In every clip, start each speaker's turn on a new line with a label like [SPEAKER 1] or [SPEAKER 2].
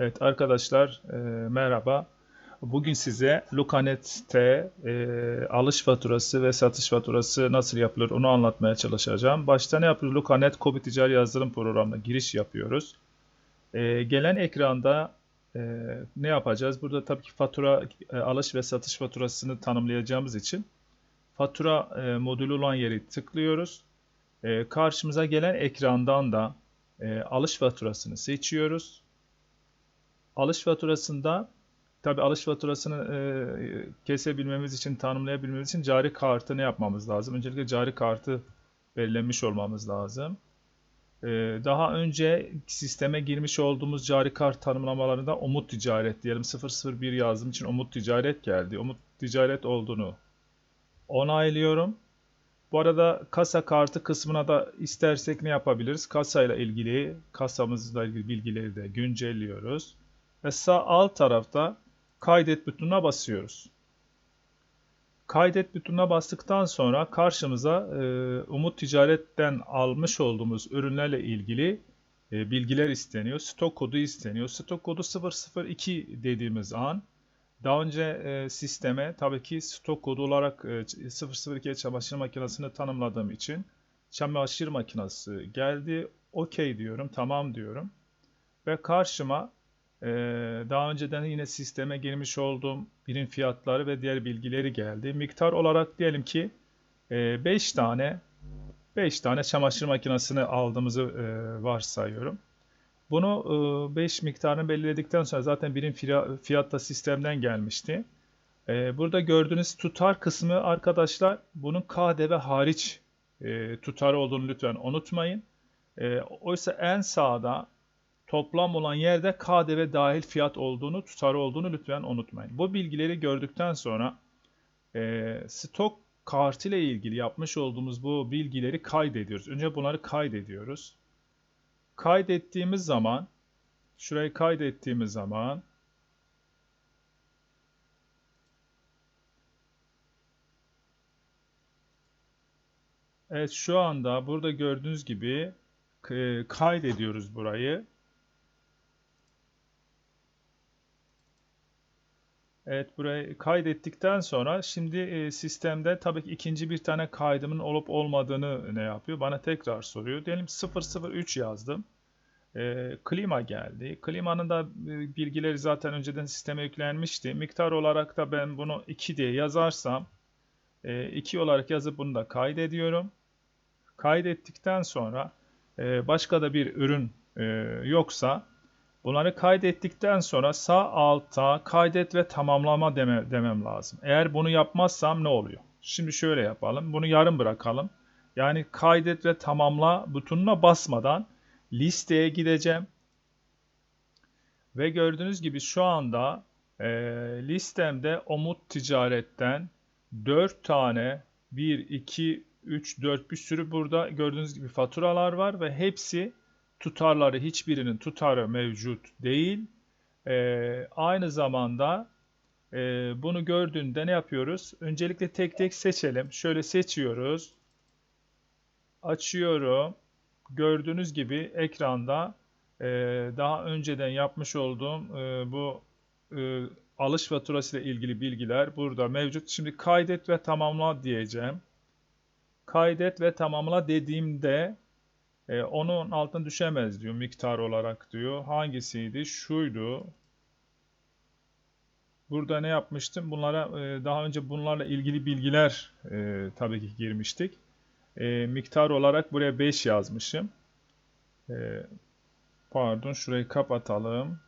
[SPEAKER 1] Evet arkadaşlar e, merhaba. Bugün size Lukanet'te e, alış faturası ve satış faturası nasıl yapılır onu anlatmaya çalışacağım. Başta ne yapıyoruz? Lukanet Kobi Ticari Yazılım Programı'na giriş yapıyoruz. E, gelen ekranda e, ne yapacağız? Burada tabii ki fatura e, alış ve satış faturasını tanımlayacağımız için fatura e, modülü olan yeri tıklıyoruz. E, karşımıza gelen ekrandan da e, alış faturasını seçiyoruz. Alış faturasında tabi alış faturasını e, kesebilmemiz için, tanımlayabilmemiz için cari kartı ne yapmamız lazım? Öncelikle cari kartı belirlemiş olmamız lazım. E, daha önce sisteme girmiş olduğumuz cari kart tanımlamalarında Umut Ticaret diyelim 001 yazdığım için Umut Ticaret geldi. Umut Ticaret olduğunu onaylıyorum. Bu arada kasa kartı kısmına da istersek ne yapabiliriz? Kasayla ilgili, kasamızla ilgili bilgileri de güncelliyoruz. Ve sağ alt tarafta kaydet butonuna basıyoruz. Kaydet butonuna bastıktan sonra karşımıza e, Umut Ticaret'ten almış olduğumuz ürünlerle ilgili e, bilgiler isteniyor. Stok kodu isteniyor. Stok kodu 002 dediğimiz an daha önce e, sisteme tabii ki stok kodu olarak e, 002 çamaşır makinesini tanımladığım için çamaşır makinesi geldi. OK diyorum, tamam diyorum. Ve karşıma e, daha önceden yine sisteme girmiş olduğum birim fiyatları ve diğer bilgileri geldi. Miktar olarak diyelim ki 5 e, tane 5 tane çamaşır makinesini aldığımızı e, varsayıyorum. Bunu 5 e, miktarını belirledikten sonra zaten birim fiyat da sistemden gelmişti. Burada gördüğünüz tutar kısmı arkadaşlar bunun KDV hariç e, tutarı olduğunu lütfen unutmayın. Oysa en sağda toplam olan yerde KDV dahil fiyat olduğunu, tutarı olduğunu lütfen unutmayın. Bu bilgileri gördükten sonra stok kartı ile ilgili yapmış olduğumuz bu bilgileri kaydediyoruz. Önce bunları kaydediyoruz kaydettiğimiz zaman şurayı kaydettiğimiz zaman Evet şu anda burada gördüğünüz gibi e, kaydediyoruz burayı. Evet burayı kaydettikten sonra şimdi e, sistemde tabii ki ikinci bir tane kaydımın olup olmadığını ne yapıyor? Bana tekrar soruyor. Diyelim 003 yazdım. E, klima geldi. Klimanın da e, bilgileri zaten önceden sisteme yüklenmişti. Miktar olarak da ben bunu 2 diye yazarsam e, 2 olarak yazıp bunu da kaydediyorum. Kaydettikten sonra e, başka da bir ürün e, yoksa Bunları kaydettikten sonra sağ altta kaydet ve tamamlama deme, demem lazım. Eğer bunu yapmazsam ne oluyor? Şimdi şöyle yapalım. Bunu yarım bırakalım. Yani kaydet ve tamamla butonuna basmadan listeye gideceğim. Ve gördüğünüz gibi şu anda e, listemde Omut Ticaret'ten 4 tane 1, 2, 3, 4 bir sürü burada gördüğünüz gibi faturalar var ve hepsi tutarları hiçbirinin tutarı mevcut değil. E, aynı zamanda e, bunu gördüğünde ne yapıyoruz? Öncelikle tek tek seçelim. Şöyle seçiyoruz. Açıyorum. Gördüğünüz gibi ekranda e, daha önceden yapmış olduğum e, bu e, alış faturası ile ilgili bilgiler burada mevcut. Şimdi kaydet ve tamamla diyeceğim. Kaydet ve tamamla dediğimde e, onun altına düşemez diyor miktar olarak diyor. Hangisiydi? Şuydu. Burada ne yapmıştım? Bunlara e, daha önce bunlarla ilgili bilgiler e, tabii ki girmiştik. E, miktar olarak buraya 5 yazmışım. E, pardon şurayı kapatalım.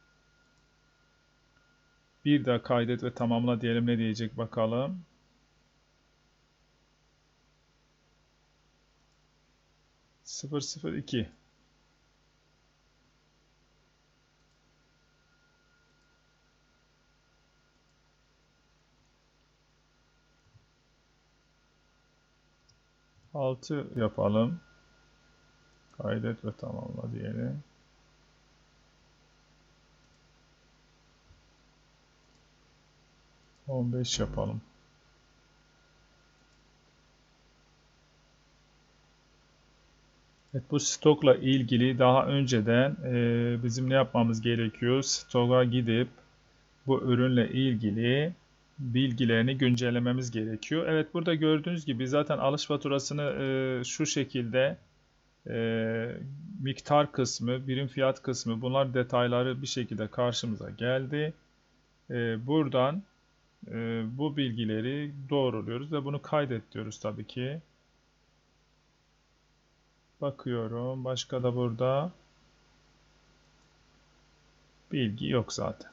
[SPEAKER 1] Bir daha kaydet ve tamamla diyelim ne diyecek bakalım. 002 6 yapalım. Kaydet ve tamamla diyelim. On beş yapalım. Evet bu stokla ilgili daha önceden e, bizim ne yapmamız gerekiyor? Stoka gidip bu ürünle ilgili bilgilerini güncellememiz gerekiyor. Evet burada gördüğünüz gibi zaten alış faturasını e, şu şekilde e, miktar kısmı, birim fiyat kısmı bunlar detayları bir şekilde karşımıza geldi. E, buradan e, bu bilgileri doğruluyoruz ve bunu kaydet diyoruz tabii ki. Bakıyorum. Başka da burada bilgi yok zaten.